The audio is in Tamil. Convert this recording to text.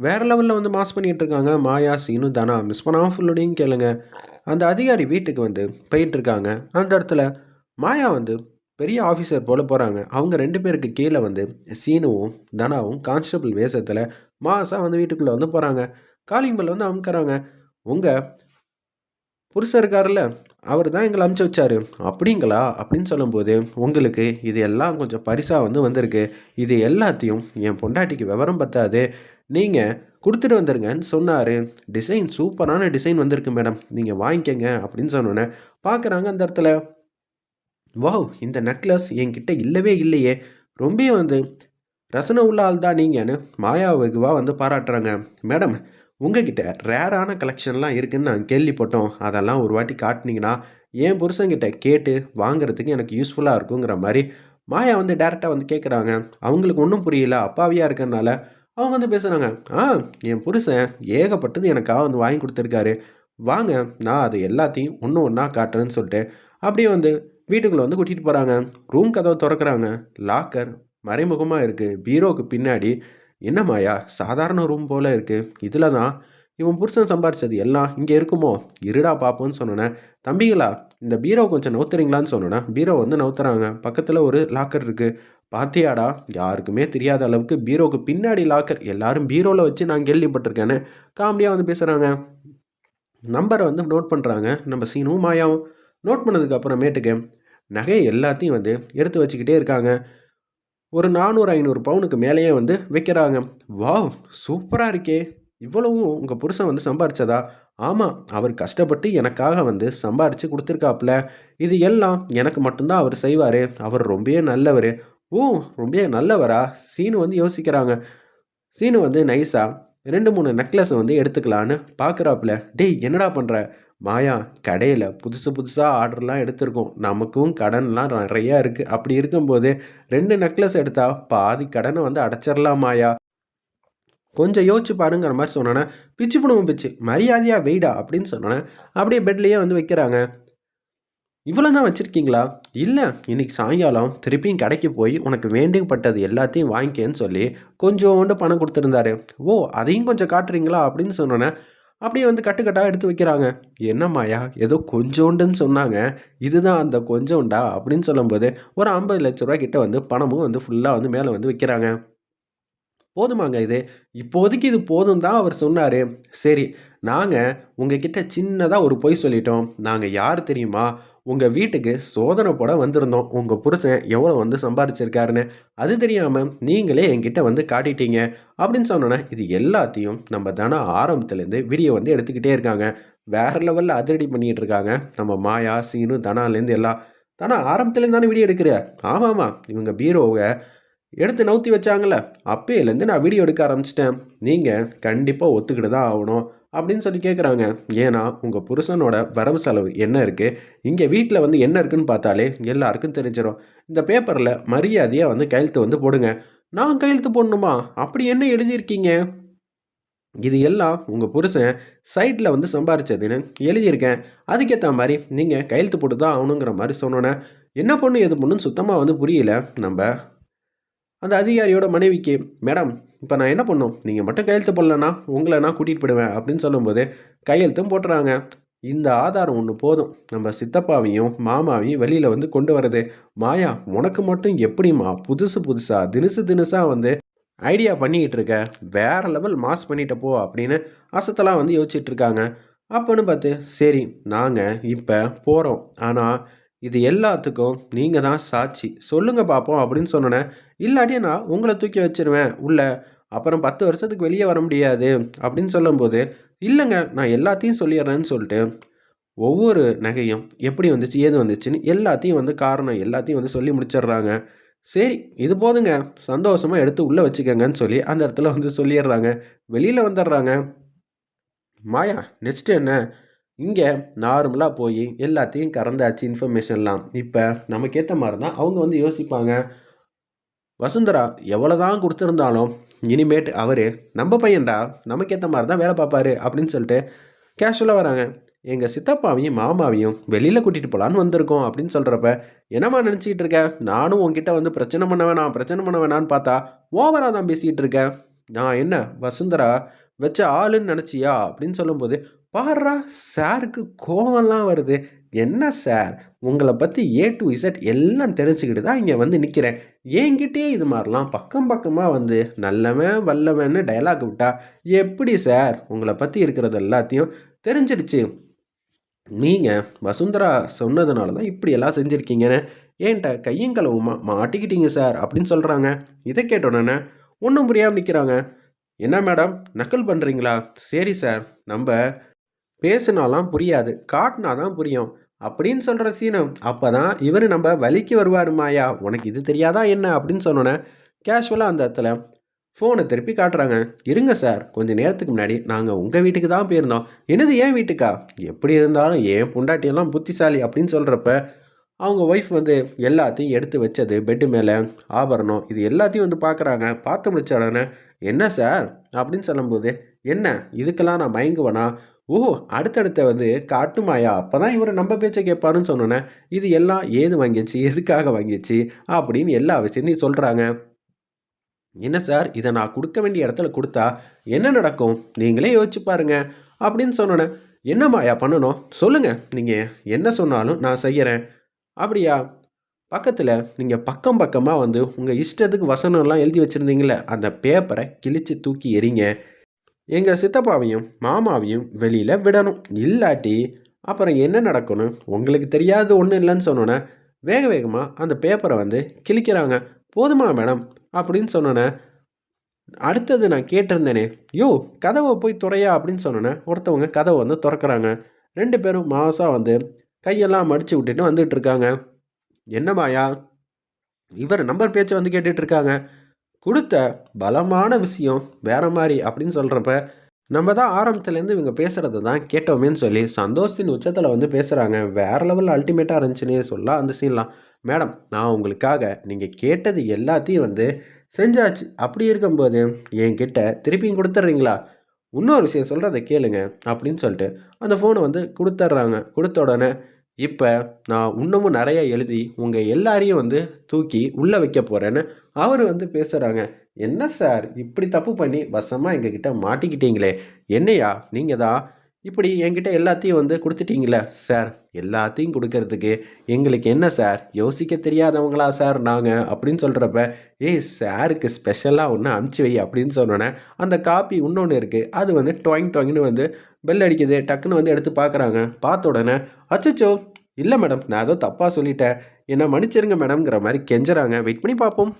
வேறு லெவலில் வந்து மாஸ் பண்ணிகிட்டு இருக்காங்க. மாயா சீனு தனா மிஸ் பண்ணாமல் ஃபுல்லுடையும் கேளுங்க. அந்த அதிகாரி வீட்டுக்கு வந்து போயிட்டுருக்காங்க அந்த இடத்துல மாயா வந்து பெரிய ஆஃபீஸர் போல் போகிறாங்க அவங்க ரெண்டு பேருக்கு கீழே வந்து சீனுவும் தனாவும் கான்ஸ்டபிள் வேஷத்தில் மாசாக வந்து வீட்டுக்குள்ளே வந்து போகிறாங்க காலிங் பெல் வந்து அமுக்கிறாங்க. உங்கள் புருஷர் இருக்காருல்ல அவர் தான் எங்களை அமுச்சு வச்சாரு. அப்படிங்களா? அப்படின்னு சொல்லும்போது உங்களுக்கு இது எல்லாம் கொஞ்சம் பரிசாக வந்து வந்திருக்கு. இது எல்லாத்தையும் என் பொண்டாட்டிக்கு விவரம் பத்தாது. நீங்கள் கொடுத்துட்டு வந்துருங்கன்னு சொன்னார். டிசைன் சூப்பரான டிசைன் வந்திருக்கு மேடம். நீங்கள் வாங்கிக்கங்க அப்படின்னு சொன்னோன்னே பார்க்குறாங்க அந்த இடத்துல. வாவ் இந்த நெக்லஸ் என்கிட்ட இல்லவே இல்லையே. ரொம்ப வந்து ரசனை உள்ள ஆள் தான் நீங்கன்னு மாயா வெகுவாக வந்து பாராட்டுறாங்க. மேடம் உங்ககிட்ட ரேரான கலெக்ஷன்லாம் இருக்குதுன்னு நான் கேள்விப்பட்டோம். அதெல்லாம் ஒரு வாட்டி காட்டினீங்கன்னா என் புருஷன்கிட்ட கேட்டு வாங்குறதுக்கு எனக்கு யூஸ்ஃபுல்லாக இருக்குங்கிற மாதிரி மாயா வந்து டேரெக்டாக வந்து கேட்குறாங்க அவங்களுக்கு ஒன்றும் புரியல. அப்பாவியாக இருக்கிறனால அவங்க வந்து பேசுகிறாங்க ஆ என் புருஷன் ஏகப்பட்டது எனக்காக வந்து வாங்கி கொடுத்துருக்காரு. வாங்க நான் அது எல்லாத்தையும் ஒன்று ஒன்றா காட்டுறேன்னு சொல்லிட்டு அப்படியே வந்து வீட்டுக்குள்ளே வந்து கூட்டிகிட்டு போகிறாங்க ரூம் கதவை திறக்கிறாங்க. லாக்கர் மறைமுகமாக இருக்குது பீரோவுக்கு பின்னாடி என்ன மாயா சாதாரண ரூம் போல் இருக்குது இதில் தான் இவன் புருஷன் சம்பாரிச்சது எல்லாம் இங்கே இருக்குமோ? இருடா பார்ப்போன்னு சொன்னோன்னே தம்பிங்களா இந்த பீரோ கொஞ்சம் நவுத்துறீங்களான்னு சொன்னோன்னே பீரோ வந்து நவுத்துறாங்க. பக்கத்தில் ஒரு லாக்கர் இருக்குது பாத்தியாடா? யாருக்குமே தெரியாத அளவுக்கு பீரோவுக்கு பின்னாடி லாக்கர் எல்லாரும் பீரோவில் வச்சு நான் கேள்விப்பட்டிருக்கேன்னு காமெடியாக வந்து பேசுகிறாங்க நம்பரை வந்து நோட் பண்ணுறாங்க நம்ம சீனும் மாயாவும் நோட் பண்ணதுக்கு அப்புறமேட்டுக்கு எல்லாத்தையும் வந்து எடுத்து வச்சுக்கிட்டே இருக்காங்க. ஒரு நானூறு ஐநூறு பவுனுக்கு மேலேயே வந்து வைக்கிறாங்க. வாவ் சூப்பராக இருக்கே. இவ்வளவும் உங்கள் புருஷன் வந்து சம்பாரிச்சதா? ஆமாம் அவர் கஷ்டப்பட்டு எனக்காக வந்து சம்பாரித்து கொடுத்துருக்காப்புல. இது எல்லாம் எனக்கு மட்டும்தான் அவர் செய்வார். அவர் ரொம்பவே நல்லவர். ஓ ரொம்ப நல்லவரா? சீனு வந்து யோசிக்கிறாங்க. சீனு வந்து நைஸாக ரெண்டு மூணு நெக்லஸை வந்து எடுத்துக்கலான்னு பார்க்குறாப்புல டேய் என்னடா பண்ணுற மாயா கடையில் புதுசு புதுசாக ஆர்டர்லாம் எடுத்திருக்கோம். நமக்கும் கடன்லாம் நிறையா இருக்குது அப்படி இருக்கும்போது ரெண்டு நெக்லஸ் எடுத்தா பாதி கடனை வந்து அடைச்சிடலாம் மாயா. கொஞ்சம் யோசிச்சு பாருங்கிற மாதிரி சொன்னோன்னே பிச்சு புடுவோம் பிச்சு. மரியாதையாக வெயிடா? அப்படின்னு சொன்னோன்னே அப்படியே பெட்லேயே வந்து வைக்கிறாங்க. இவ்வளோ தான் வச்சுருக்கீங்களா? இல்லை இன்றைக்கி சாயங்காலம் திருப்பியும் கடைக்கு போய் உனக்கு வேண்டியப்பட்டது எல்லாத்தையும் வாங்கிக்கேன்னு சொல்லி கொஞ்சோண்டு பணம் கொடுத்துருந்தாரு. ஓ அதையும் கொஞ்சம் காட்டுறீங்களா? அப்படின்னு சொன்னோன்னே அப்படியே வந்து கட்டுக்கட்டாக எடுத்து வைக்கிறாங்க. என்னம்மாயா ஏதோ கொஞ்சோண்டுன்னு சொன்னாங்க. இதுதான் அந்த கொஞ்சோண்டா? அப்படின்னு சொல்லும்போது ஒரு ஐம்பது லட்ச ரூபா கிட்ட வந்து பணமும் வந்து ஃபுல்லாக வந்து மேலே வந்து வைக்கிறாங்க. போதுமாங்க இது. இப்போதைக்கு இது போதும் தான் அவர் சொன்னார். சரி நாங்கள் உங்ககிட்ட சின்னதாக ஒரு பொய் சொல்லிட்டோம். நாங்கள் யார் தெரியுமா? உங்கள் வீட்டுக்கு சோதனை போட வந்திருந்தோம். உங்கள் புருஷன் எவ்வளோ வந்து சம்பாரிச்சிருக்காருன்னு. அது தெரியாமல் நீங்களே என்கிட்ட வந்து காட்டிட்டீங்க. அப்படின்னு சொன்னோன்னே இது எல்லாத்தையும் நம்ம தானே ஆரம்பத்துலேருந்து வீடியோ வந்து எடுத்துக்கிட்டே இருக்காங்க. வேறு லெவலில் அதிரடி பண்ணிகிட்டு இருக்காங்க. நம்ம மாயா சீனு தனாலேருந்து எல்லாம். தானே ஆரம்பத்துலேருந்து தானே வீடியோ எடுக்கிற? ஆமாம்மா இவங்க பீரோவை எடுத்து நவுத்தி வச்சாங்கல்ல. அப்பையிலேருந்து நான் வீடியோ எடுக்க ஆரம்பிச்சிட்டேன். நீங்கள் கண்டிப்பாக ஒத்துக்கிட்டு தான் ஆகணும். அப்படின்னு சொல்லி கேட்குறாங்க ஏன்னா உங்கள் புருஷனோட வரவு செலவு என்ன இருக்குது இங்கே வீட்டில் வந்து என்ன இருக்குன்னு பார்த்தாலே எல்லாருக்கும் தெரிஞ்சிடும் இந்த பேப்பரில் மரியாதையாக வந்து கையெழுத்து வந்து போடுங்க. நான் கையெழுத்து போடணுமா? அப்படி என்ன எழுதியிருக்கீங்க? இது எல்லாம் உங்கள் புருஷன் சைட்டில் வந்து சம்பாரிச்சதுன்னு எழுதியிருக்கேன். அதுக்கேற்ற மாதிரி நீங்கள் கையெழுத்து போட்டு தான் ஆகணுங்கிற மாதிரி சொன்னோன்னே என்ன பொண்ணு எது பொண்ணுன்னு சுத்தமாக வந்து புரியல. நம்ம அந்த அதிகாரியோட மனைவிக்கு மேடம் இப்போ நான் என்ன பண்ணும்? நீங்கள் மட்டும் கையெழுத்து போடலன்னா உங்களை நான் கூட்டிகிட்டு போயிடுவேன் அப்படின்னு சொல்லும்போது கையெழுத்தும் போட்டுறாங்க. இந்த ஆதாரம் ஒன்று போதும். நம்ம சித்தப்பாவையும் மாமாவையும் வெளியில் வந்து கொண்டு வரது மாயா உனக்கு மட்டும் எப்படிம்மா புதுசு புதுசாக தினுசு தினுசாக வந்து ஐடியா பண்ணிக்கிட்டு இருக்க? வேற லெவல் மாஸ் பண்ணிட்ட போ அப்படின்னு அசத்தெல்லாம் வந்து யோசிச்சுட்டு இருக்காங்க. அப்போன்னு பார்த்து சரி நாங்கள் இப்போ போகிறோம் ஆனால் இது எல்லாத்துக்கும் நீங்கள் தான் சாட்சி. சொல்லுங்கள் பார்ப்போம் அப்படின்னு சொன்னோன்னே இல்லாட்டியே நான் உங்களை தூக்கி வச்சிருவேன். உள்ள அப்புறம் பத்து வருஷத்துக்கு வெளியே வர முடியாது அப்படின்னு சொல்லும்போது இல்லைங்க நான் எல்லாத்தையும் சொல்லிடுறேன்னு சொல்லிட்டு ஒவ்வொரு நகையும் எப்படி வந்துச்சு ஏது வந்துச்சுன்னு எல்லாத்தையும் வந்து காரணம் எல்லாத்தையும் வந்து சொல்லி முடிச்சிடுறாங்க. சரி இது போதுங்க சந்தோஷமாக எடுத்து உள்ளே வச்சுக்கோங்கன்னு சொல்லி அந்த இடத்துல வந்து சொல்லிடுறாங்க. வெளியில் வந்துடுறாங்க. மாயா நெக்ஸ்ட் என்ன? இங்கே நார்மலாக போய் எல்லாத்தையும் கறந்தாச்சு இன்ஃபர்மேஷன்லாம் இப்போ நமக்கு ஏற்ற மாதிரி தான் அவங்க வந்து யோசிப்பாங்க. வசுந்தரா எவ்வளோ தான் கொடுத்துருந்தாலும் இனிமேட்டு அவர் நம்ம பையன்டா நமக்கு ஏற்ற மாதிரி தான் வேலை பார்ப்பாரு அப்படின்னு சொல்லிட்டு கேஷுவலாக வராங்க. எங்கள் சித்தப்பாவையும் மாமாவையும் வெளியில் கூட்டிகிட்டு போகலான்னு வந்திருக்கோம் அப்படின்னு சொல்கிறப்ப என்னம்மா நினச்சிக்கிட்டு இருக்க? நானும் உங்ககிட்ட வந்து பிரச்சனை பண்ண வேணாம் பிரச்சனை பண்ண வேணான்னு பார்த்தா ஓவராக தான் பேசிக்கிட்டு இருக்கேன் நான் என்ன வசுந்தரா வச்ச ஆளுன்னு நினச்சியா? அப்படின்னு சொல்லும்போது பாடுறா சாருக்கு கோவம்லாம் வருது. என்ன சார்? உங்களை பற்றி ஏ டு இசட் எல்லாம் தெரிஞ்சுக்கிட்டு தான் இங்கே வந்து நிற்கிறேன் என்கிட்டயே இது மாதிரிலாம் பக்கம் பக்கமாக வந்து நல்லவன் வல்லவன்னு டயலாக் விட்டா எப்படி சார்? உங்களை பற்றி இருக்கிறது எல்லாத்தையும் தெரிஞ்சிருச்சு நீங்கள் வசுந்தரா சொன்னதுனால தான் இப்படி எல்லாம் செஞ்சுருக்கீங்கன்னு ஏன்ட்ட கையும் களவுமா மாட்டிக்கிட்டீங்க சார் அப்படின்னு சொல்கிறாங்க இதை கேட்டோன்னே ஒன்றும் புரியாமல் நிற்கிறாங்க என்ன மேடம்? நக்கல் பண்ணுறீங்களா சரி சார் நம்ம பேசுனாலாம் புரியாது காட்டினா தான் புரியும். அப்படின்னு சொல்கிற சீனம். அப்போ தான் இவர் நம்ம வலிக்கு வருவாருமாயா உனக்கு இது தெரியாதா என்ன? அப்படின்னு சொன்னோன்னே கேஷுவலாக அந்த இடத்துல ஃபோனை திருப்பி காட்டுறாங்க. இருங்க சார் கொஞ்சம் நேரத்துக்கு முன்னாடி நாங்கள் உங்கள் வீட்டுக்கு தான் போயிருந்தோம். என்னது ஏன் வீட்டுக்கா? எப்படி இருந்தாலும் ஏன் பொண்டாட்டியெல்லாம் புத்திசாலி அப்படின்னு சொல்கிறப்ப அவங்க ஒய்ஃப் வந்து எல்லாத்தையும் எடுத்து வச்சது பெட்டு மேலே ஆபரணம் இது எல்லாத்தையும் வந்து பார்க்குறாங்க பார்த்து முடிச்ச உடனே என்ன சார்? அப்படின்னு சொல்லும்போது என்ன? இதுக்கெல்லாம் நான் மயங்குவனா? ஓ அடுத்தடுத்த வந்து காட்டுமாயா? அப்போ தான் இவர் நம்ம பேச்சை கேட்பாருன்னு சொன்னோன்னே இது எல்லாம் ஏது வாங்கிச்சு? எதுக்காக வாங்கிச்சு? அப்படின்னு எல்லா விஷயத்தையும் சொல்கிறாங்க என்ன சார்? இதை நான் கொடுக்க வேண்டிய இடத்துல கொடுத்தா என்ன நடக்கும்? நீங்களே யோசிச்சு பாருங்க. அப்படின்னு சொன்னோன்னே என்னம்மாயா பண்ணணும்? சொல்லுங்கள் நீங்கள் என்ன சொன்னாலும் நான் செய்கிறேன் அப்படியா? பக்கத்தில் நீங்கள் பக்கம் பக்கமாக வந்து உங்கள் இஷ்டத்துக்கு வசனம்லாம் எழுதி வச்சுருந்தீங்களே அந்த பேப்பரை கிழித்து தூக்கி எறிங்க. எங்கள் சித்தப்பாவையும் மாமாவையும் வெளியில் விடணும். இல்லாட்டி அப்புறம் என்ன நடக்கணும் உங்களுக்கு தெரியாது ஒன்றும் இல்லைன்னு சொன்னோன்னே வேக வேகமாக அந்த பேப்பரை வந்து கிழிக்கிறாங்க. போதுமா மேடம்? அப்படின்னு சொன்னோன்னே அடுத்தது நான் கேட்டிருந்தேனே யோ கதவை போய் துறையா? அப்படின்னு சொன்னோன்னே ஒருத்தவங்க கதவை வந்து திறக்கிறாங்க. ரெண்டு பேரும் மாசாக வந்து கையெல்லாம் மடித்து விட்டுட்டு வந்துட்டு இருக்காங்க. என்னமாயா? இவர் நம்பர் பேச்சை வந்து கேட்டுட்ருக்காங்க கொடுத்த பலமான விஷயம் வேற மாதிரி அப்படின்னு சொல்கிறப்ப நம்ம தான் ஆரம்பத்துலேருந்து இவங்க பேசுகிறது தான் கேட்டோமேன்னு சொல்லி சந்தோஷத்தின் உச்சத்தில் வந்து பேசுகிறாங்க வேறு லெவலில் அல்டிமேட்டாக இருந்துச்சுன்னே சொல்லலாம் அந்த சீன்லாம் மேடம் நான் உங்களுக்காக நீங்கள் கேட்டது எல்லாத்தையும் வந்து செஞ்சாச்சு. அப்படி இருக்கும்போது என்கிட்ட திருப்பியும் கொடுத்துட்றீங்களா? இன்னொரு விஷயம் சொல்கிறத கேளுங்க அப்படின்னு சொல்லிட்டு அந்த ஃபோனை வந்து கொடுத்துட்றாங்க. கொடுத்த உடனே இப்போ நான் இன்னமும் நிறைய எழுதி உங்கள் எல்லாரையும் வந்து தூக்கி உள்ளே வைக்க போகிறேன்னு அவர் வந்து பேசுகிறாங்க என்ன சார் இப்படி தப்பு பண்ணி வசமாக எங்ககிட்ட மாட்டிக்கிட்டீங்களே? என்னையா நீங்கள் தான் இப்படி என்கிட்ட எல்லாத்தையும் வந்து கொடுத்துட்டீங்களே சார்? எல்லாத்தையும் கொடுக்கறதுக்கு எங்களுக்கு என்ன சார்? யோசிக்க தெரியாதவங்களா சார் நாங்கள் அப்படின்னு சொல்கிறப்ப ஏய் சாருக்கு ஸ்பெஷலாக ஒன்று அமுச்சு வை அப்படின்னு சொன்னோன்னே அந்த காப்பி இன்னொன்று இருக்குது அது வந்து டொயிங் டொயிங்னு வந்து பெல் அடிக்குது. டக்குன்னு வந்து எடுத்து பார்க்குறாங்க பார்த்த உடனே அச்சச்சோ! இல்லை மேடம் நான் ஏதோ தப்பாக சொல்லிட்டேன். என்ன மன்னிச்சிருங்க மேடம்ங்கிற மாதிரி கெஞ்சுறாங்க. வெயிட் பண்ணி பார்ப்போம்.